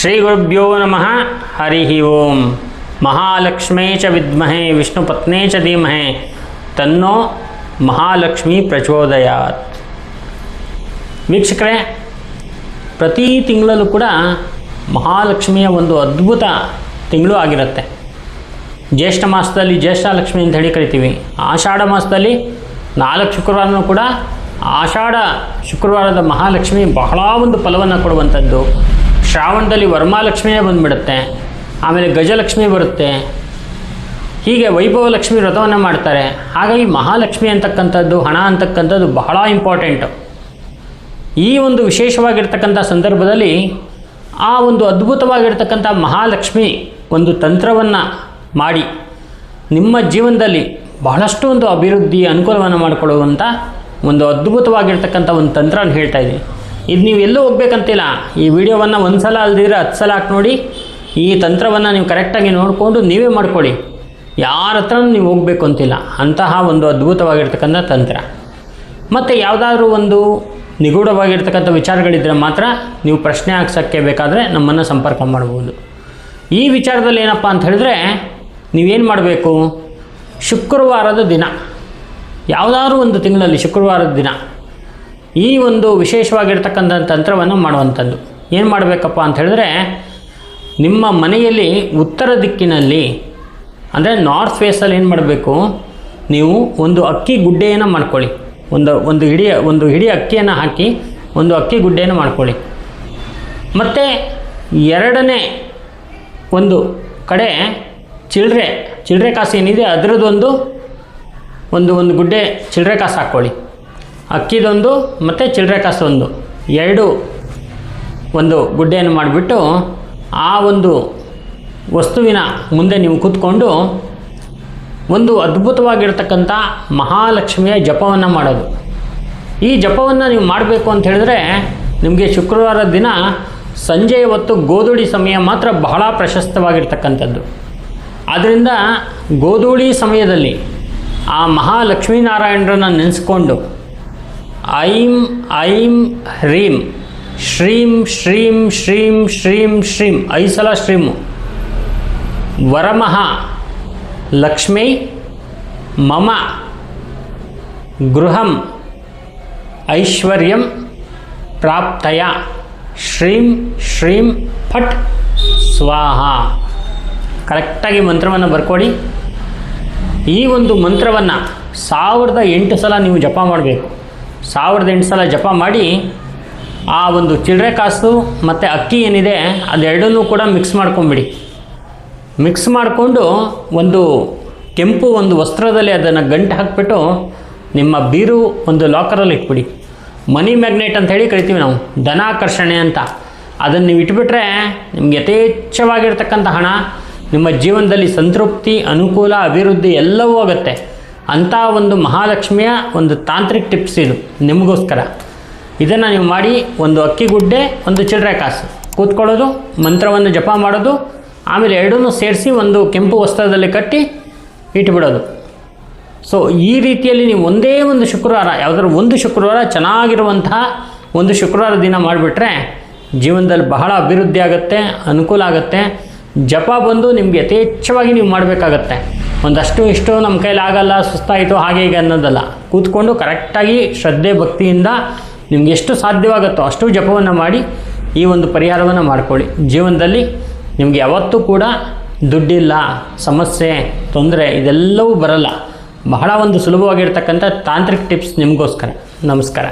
ಶ್ರೀ ಗುರುಭ್ಯೋ ನಮಃ. ಹರಿ ಓಂ. ಮಹಾಲಕ್ಷ್ಮೇ ಚ ವಿಷ್ಣು ಪತ್ನೇಶ ಚ ಧೀಮಹೆ. ತನ್ನೋ ಮಹಾಲಕ್ಷ್ಮಿ ಪ್ರಚೋದಯಾತ್. ವೀಕ್ಷಕರೇ, ಪ್ರತಿ ತಿಂಗಳಲ್ಲೂ ಕೂಡ ಮಹಾಲಕ್ಷ್ಮಿಯ ಒಂದು ಅದ್ಭುತ ತಿಂಗಳು ಆಗಿರುತ್ತೆ. ಜ್ಯೇಷ್ಠ ಮಾಸದಲ್ಲಿ ಜ್ಯೇಷ್ಠಲಕ್ಷ್ಮಿ ಅಂತ ಹೇಳಿ ಕರಿತೀವಿ. ಆಷಾಢ ಮಾಸದಲ್ಲಿ ನಾಲ್ಕು ಶುಕ್ರವಾರನೂ ಕೂಡ ಆಷಾಢ ಶುಕ್ರವಾರದ ಮಹಾಲಕ್ಷ್ಮಿ ಬಹಳ ಒಂದು ಫಲವನ್ನು ಕೊಡುವಂಥದ್ದು. ಶ್ರಾವಣದಲ್ಲಿ ವರ್ಮಾಲಕ್ಷ್ಮಿಯೇ ಬಂದುಬಿಡುತ್ತೆ, ಆಮೇಲೆ ಗಜಲಕ್ಷ್ಮಿ ಬರುತ್ತೆ. ಹೀಗೆ ವೈಭವಲಕ್ಷ್ಮಿ ವ್ರತವನ್ನು ಮಾಡ್ತಾರೆ. ಹಾಗಾಗಿ ಮಹಾಲಕ್ಷ್ಮಿ ಅಂತಕ್ಕಂಥದ್ದು, ಹಣ ಅಂತಕ್ಕಂಥದ್ದು ಬಹಳ ಇಂಪಾರ್ಟೆಂಟು ಈ ಒಂದು ವಿಶೇಷವಾಗಿರ್ತಕ್ಕಂಥ ಸಂದರ್ಭದಲ್ಲಿ ಆ ಒಂದು ಅದ್ಭುತವಾಗಿರ್ತಕ್ಕಂಥ ಮಹಾಲಕ್ಷ್ಮಿ ಒಂದು ತಂತ್ರವನ್ನು ಮಾಡಿ ನಿಮ್ಮ ಜೀವನದಲ್ಲಿ ಬಹಳಷ್ಟು ಒಂದು ಅಭಿವೃದ್ಧಿ ಅನುಕೂಲವನ್ನು ಮಾಡಿಕೊಳ್ಳುವಂಥ ಒಂದು ಅದ್ಭುತವಾಗಿರ್ತಕ್ಕಂಥ ಒಂದು ತಂತ್ರನ ಹೇಳ್ತಾ ಇದ್ದೀನಿ. ಇದು ನೀವು ಎಲ್ಲೂ ಹೋಗ್ಬೇಕಂತಿಲ್ಲ. ಈ ವಿಡಿಯೋವನ್ನು ಒಂದು ಸಲ ಅಲ್ದಿದ್ರೆ ಹತ್ತು ಸಲ ಹಾಕಿ ನೋಡಿ. ಈ ತಂತ್ರವನ್ನು ನೀವು ಕರೆಕ್ಟಾಗಿ ನೋಡಿಕೊಂಡು ನೀವೇ ಮಾಡ್ಕೊಳ್ಳಿ. ಯಾರ ಹತ್ರನೂ ನೀವು ಹೋಗಬೇಕು ಅಂತಿಲ್ಲ ಅಂತಹ ಒಂದು ಅದ್ಭುತವಾಗಿರ್ತಕ್ಕಂಥ ತಂತ್ರ. ಮತ್ತು ಯಾವುದಾದ್ರೂ ಒಂದು ನಿಗೂಢವಾಗಿರ್ತಕ್ಕಂಥ ವಿಚಾರಗಳಿದ್ದರೆ ಮಾತ್ರ ನೀವು ಪ್ರಶ್ನೆ ಹಾಕ್ಸೋಕ್ಕೆ ಬೇಕಾದರೆ ನಮ್ಮನ್ನು ಸಂಪರ್ಕ ಮಾಡ್ಬೋದು. ಈ ವಿಚಾರದಲ್ಲಿ ಏನಪ್ಪ ಅಂತ ಹೇಳಿದ್ರೆ, ನೀವೇನು ಮಾಡಬೇಕು? ಶುಕ್ರವಾರದ ದಿನ. ಯಾವುದಾದ್ರೂ ಒಂದು ತಿಂಗಳಲ್ಲಿ ಶುಕ್ರವಾರದ ದಿನ. ಈ ಒಂದು ವಿಶೇಷವಾಗಿರ್ತಕ್ಕಂಥ ತಂತ್ರವನ್ನು ಮಾಡುವಂಥದ್ದು. ಏನು ಮಾಡಬೇಕಪ್ಪ ಅಂತ ಹೇಳಿದ್ರೆ, ನಿಮ್ಮ ಮನೆಯಲ್ಲಿ ಉತ್ತರ ದಿಕ್ಕಿನಲ್ಲಿ, ಅಂದರೆ ನಾರ್ತ್ ಫೇಸಲ್ಲಿ ಏನು ಮಾಡಬೇಕು? ನೀವು ಒಂದು ಅಕ್ಕಿ ಗುಡ್ಡೆಯನ್ನು ಮಾಡ್ಕೊಳ್ಳಿ. ಒಂದು ಒಂದು ಹಿಡಿ ಒಂದು ಹಿಡಿ ಅಕ್ಕಿಯನ್ನು ಹಾಕಿ ಒಂದು ಅಕ್ಕಿ ಗುಡ್ಡೆಯನ್ನು ಮಾಡ್ಕೊಳ್ಳಿ. ಮತ್ತು ಎರಡನೇ ಒಂದು ಕಡೆ ಚಿಲ್ಲರೆ ಚಿಲ್ಲರೆ ಕಾಸು ಏನಿದೆ, ಅದರದ್ದೊಂದು, ಒಂದು ಒಂದು ಗುಡ್ಡೆ ಚಿಲ್ಲರೆ ಕಾಸು ಹಾಕ್ಕೊಳ್ಳಿ. ಅಕ್ಕಿದೊಂದು ಮತ್ತು ಚಿಲ್ಲರೆ ಕಾಸು ಒಂದು ಎರಡು ಒಂದು ಗುಡ್ಡೆಯನ್ನು ಮಾಡಿಬಿಟ್ಟು ಆ ಒಂದು ವಸ್ತುವಿನ ಮುಂದೆ ನೀವು ಕೂತ್ಕೊಂಡು ಒಂದು ಅದ್ಭುತವಾಗಿರ್ತಕ್ಕಂಥ ಮಹಾಲಕ್ಷ್ಮಿಯ ಜಪವನ್ನು ಮಾಡೋದು. ಈ ಜಪವನ್ನು ನೀವು ಮಾಡಬೇಕು ಅಂತ ಹೇಳಿದ್ರೆ ನಿಮಗೆ ಶುಕ್ರವಾರ ದಿನ ಸಂಜೆ ಹೊತ್ತು ಗೋಧೂಳಿ ಸಮಯ ಮಾತ್ರ ಬಹಳ ಪ್ರಶಸ್ತವಾಗಿರ್ತಕ್ಕಂಥದ್ದು. ಆದ್ದರಿಂದ ಗೋಧೂಳಿ ಸಮಯದಲ್ಲಿ ಆ ಮಹಾಲಕ್ಷ್ಮೀನಾರಾಯಣರನ್ನು ನೆನೆಸ್ಕೊಂಡು ಐಂ ಐಂ ಹ್ರೀಂ. ಶ್ರೀಂ ಶ್ರೀಂ ಶ್ರೀಂ ಶ್ರೀಂ ಶ್ರೀಂ. ಐಸಲ ಶ್ರೀಂ. ವರಮಹ ವರಮಃ ಲಕ್ಷ್ಮೀ, ಮಮ, ಗೃಹಂ, ಐಶ್ವರ್ಯಂ, ಪ್ರಾಪ್ತಯ. ಶ್ರೀಂ ಶ್ರೀಂ ಫಟ್ ಸ್ವಾಹ. ಕರೆಕ್ಟಾಗಿ ಮಂತ್ರವನ್ನು ಬರ್ಕೊಡಿ. ಈ ಒಂದು ಮಂತ್ರವನ್ನು ಸಾವಿರದ ಎಂಟು ಸಲ ನೀವು ಜಪ ಮಾಡಬೇಕು. ಸಾವಿರದ ಎಂಟು ಸಲ ಜಪ ಮಾಡಿ ಆ ಒಂದು ಚಿಲ್ಲರೆ ಕಾಸು ಮತ್ತು ಅಕ್ಕಿ ಏನಿದೆ ಅದೆರಡನ್ನೂ ಕೂಡ ಮಿಕ್ಸ್ ಮಾಡ್ಕೊಂಬಿಡಿ. ಮಿಕ್ಸ್ ಮಾಡಿಕೊಂಡು ಒಂದು ಕೆಂಪು ಒಂದು ವಸ್ತ್ರದಲ್ಲಿ ಅದನ್ನು ಗಂಟು ಹಾಕಿಬಿಟ್ಟು ನಿಮ್ಮ ಬೀರು ಒಂದು ಲಾಕರಲ್ಲಿ ಇಟ್ಬಿಡಿ. ಮನಿ ಮ್ಯಾಗ್ನೆಟ್ ಅಂತ ಹೇಳಿ ಕರಿತೀವಿ ನಾವು, ಧನಾಕರ್ಷಣೆ ಅಂತ. ಅದನ್ನು ನೀವು ಇಟ್ಬಿಟ್ರೆ ನಿಮ್ಗೆ ಯಥೇಚ್ಛವಾಗಿರ್ತಕ್ಕಂಥ ಹಣ, ನಿಮ್ಮ ಜೀವನದಲ್ಲಿ ಸಂತೃಪ್ತಿ, ಅನುಕೂಲ, ಅಭಿವೃದ್ಧಿ ಎಲ್ಲವೂ ಆಗುತ್ತೆ. ಅಂಥ ಒಂದು ಮಹಾಲಕ್ಷ್ಮಿಯ ಒಂದು ತಾಂತ್ರಿಕ ಟಿಪ್ಸ್ ಇದು, ನಿಮಗೋಸ್ಕರ. ಇದನ್ನು ನೀವು ಮಾಡಿ ಒಂದು ಅಕ್ಕಿ ಗುಡ್ಡೆ, ಒಂದು ಚಿಲ್ಲರೆ ಕಾಸು. ಕೂತ್ಕೊಳ್ಳೋದು, ಮಂತ್ರವನ್ನು ಜಪ ಮಾಡೋದು, ಆಮೇಲೆ ಎರಡನ್ನೂ ಸೇರಿಸಿ ಒಂದು ಕೆಂಪು ವಸ್ತ್ರದಲ್ಲಿ ಕಟ್ಟಿ ಇಟ್ಬಿಡೋದು. ಸೊ ಈ ರೀತಿಯಲ್ಲಿ ನೀವು ಒಂದೇ ಒಂದು ಶುಕ್ರವಾರ, ಯಾವುದಾದ್ರು ಒಂದು ಶುಕ್ರವಾರ ಚೆನ್ನಾಗಿರುವಂತಹ ಒಂದು ಶುಕ್ರವಾರ ದಿನ ಮಾಡಿಬಿಟ್ರೆ ಜೀವನದಲ್ಲಿ ಬಹಳ ಅಭಿವೃದ್ಧಿ ಆಗುತ್ತೆ, ಅನುಕೂಲ ಆಗುತ್ತೆ. ಜಪ ಬಂದು ನಿಮಗೆ ಯಥೇಚ್ಛವಾಗಿ ನೀವು ಮಾಡಬೇಕಾಗತ್ತೆ. ಒಂದಷ್ಟು ಇಷ್ಟು ನಮ್ಮ ಕೈಲಿ ಆಗಲ್ಲ, ಸುಸ್ತಾಯಿತು ಹಾಗೆ ಹೀಗೆ ಅನ್ನೋದಲ್ಲ. ಕೂತ್ಕೊಂಡು ಕರೆಕ್ಟಾಗಿ ಶ್ರದ್ಧೆ, ಭಕ್ತಿಯಿಂದ ನಿಮ್ಗೆ ಎಷ್ಟು ಸಾಧ್ಯವಾಗುತ್ತೋ ಅಷ್ಟು ಜಪವನ್ನು ಮಾಡಿ, ಈ ಒಂದು ಪರಿಹಾರವನ್ನು ಮಾಡ್ಕೊಳ್ಳಿ. ಜೀವನದಲ್ಲಿ ನಿಮಗೆ ಯಾವತ್ತೂ ಕೂಡ ದುಡ್ಡಿಲ್ಲ, ಸಮಸ್ಯೆ, ತೊಂದರೆ ಇದೆಲ್ಲವೂ ಬರಲ್ಲ. ಬಹಳ ಒಂದು ಸುಲಭವಾಗಿರ್ತಕ್ಕಂಥ ತಾಂತ್ರಿಕ ಟಿಪ್ಸ್ ನಿಮಗೋಸ್ಕರ. ನಮಸ್ಕಾರ.